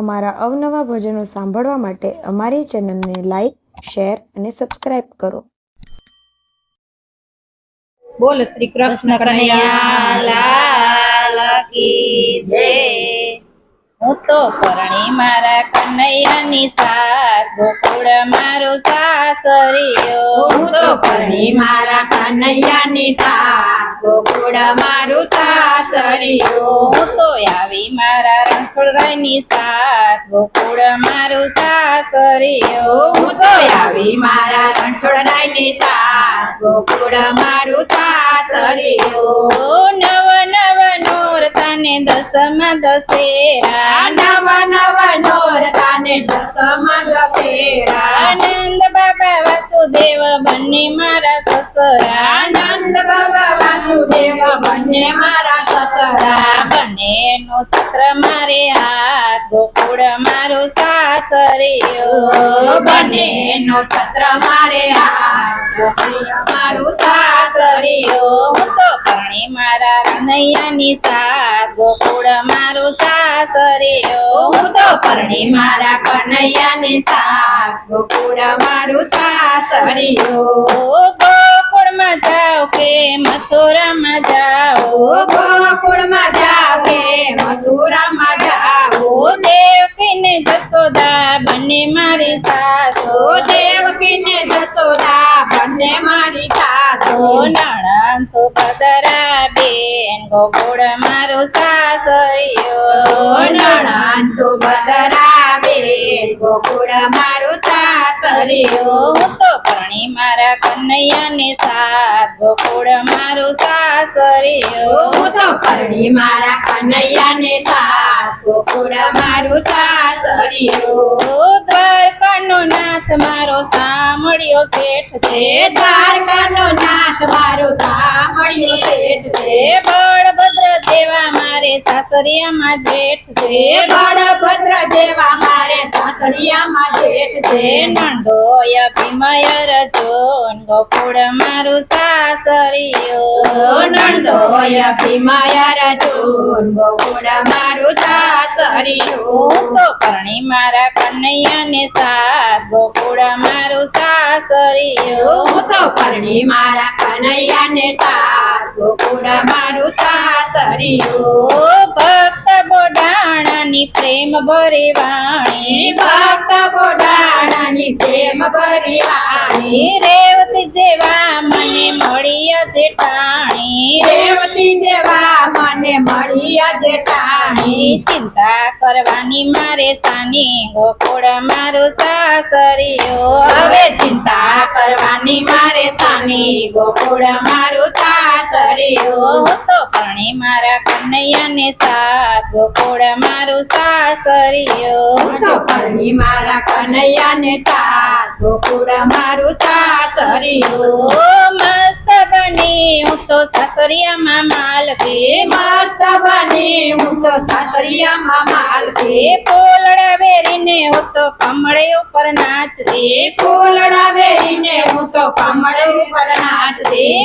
અમારા અવનવા ભજનો સાંભળવા માટે અમારી ચેનલને લાઈક, શેર અને સબસ્ક્રાઇબ કરો. બોલ શ્રી કૃષ્ણ હું તો પરણી મારા કનૈયાની સાથ ગોકુળ મારું સાસરિયો. હું તો પરણી મારા કનૈયાની સાથ ગોકુળ મારું સાસરિયો હું તો આવી મારા રણછોડરાયની સાથ. ગોકુળ મારું સાસરિયો હું તો આવી મારા રણછોડરાયની સાથ. ગોકુળ મારું સાસરિયો નવ નવ નોર તને દસમાં દશેરા. નવ નવ નોરતાને દસમાં દશેરા. આનંદ બાબા વાસુદેવ બંને મારા સસરા. આનંદ બાબા વાસુદેવ બંને મારા સસરા બંને નો છત્ર મારે હાથ. ગોકુળ મારું સાસરે બંને નો છત્ર મારે હાથ. મારું સાસરિયો હું તો મારા કનૈયાની સાથ. ગોકુળ મારું સાસરે હું તો પરણી મારા કનૈયાની સાથ. ગોકુળ મારું સાસરિયો મથુરામાં જાઓ. ગોકુળમાં જાઓ કે મથુરામાં જાઓ. દેવકીને જશોદા બંને મારી સાસો. દેવકીને જશોદા બંને મારી સાસો. નણંદ સુભદ્રા બેન ગોકુળ મારું સાસરિયો નણંદ સુભદ્રા બેન ગોકુળ મારું સાસરિયો પરણી મારા કનૈયાને સાથ ગોકુળ મારું સાસરિયો. તો પરણી મારા કનૈયાને સાથ ગોકુળ મારું સાસરિયો. ઓ દ્વારકાનો નાથ મારો સાંભળ્યો શેઠ છે. દ્વારકાનો નાથ મારો સાંભળ્યો શેઠ છે. બળભદ્ર દેવા મારે સાસરિયામાં જેઠ છે. બળભદ્ર જેવા મારે સાસરિયામાં જેઠ છે. નંદોય ભીમય જોન ગોકુળ મારું સાસરિયો. નણદોય ભીમાયા રજૂન ગોકુળ મારું સાસરિયો. તો કરણી મારા કનૈયાને સાથ ગોકુળ મારું સાસરિયો. તો કરણી મારા કનૈયાને સાથ. ગોકુળ મારું સાસરિયો ઓ ભક્ત બોડાણાની પ્રેમ ભરી વાણી. ભક્ત બોડાણાની પ્રેમ ભરી વાણી. રેવતી જેવા મને મળી આજે ટાણી. રેવતી જેવા મને મળી જેઠાણી ચિંતા કરવાની મારે સાની ગોકુળ મારું સાસરિયો હવે ચિંતા કરવાની મારે સાની ગોકુળ મારું સાસરિયો હું તો પરણી મારા કનૈયાને સાથ ગોકુળ મારું સાસરિયો તો પરણી મારા કનૈયાને સાથ ગોકુળ મારું સાસરિયો મસ્ત બની હું તો સાસરિયામાં માલતી એ મસ્ત બની હું તો સાસરિયામાં માલતી એ પોલડા વેરીને હું તો કમળે ઉપર નાચતી. પોલડા વેરીને હું તો કમળે ઉપર નાચતી એ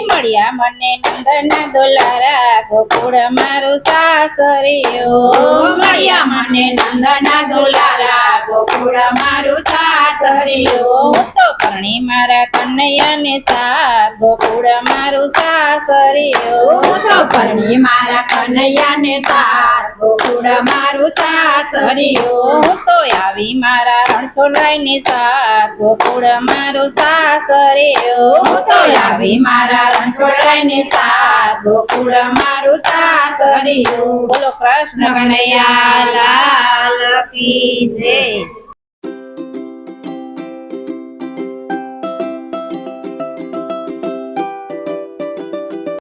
મળ્યા મને નંદના દોલારા ગોકુળ મારું સાસરિયો મળ્યા મને નંદના દોલારા ગોકુળ મારું સાસરિયો તો પરણી મારા કનૈયાને સાર ગોકુળ મારું સાસરિયો તો પરણી મારા કનૈયાને સાર ગોકુળ મારું સાસરિયો આવી મારા રણછોડરાયને સાથ ગોકુળ મારું સાસરિયો. તો આવી મારા રણછોડરાયને સાથ ગોકુળ મારું સાસરિયો. બોલો કૃષ્ણ કનૈયા, લાલ કી જય.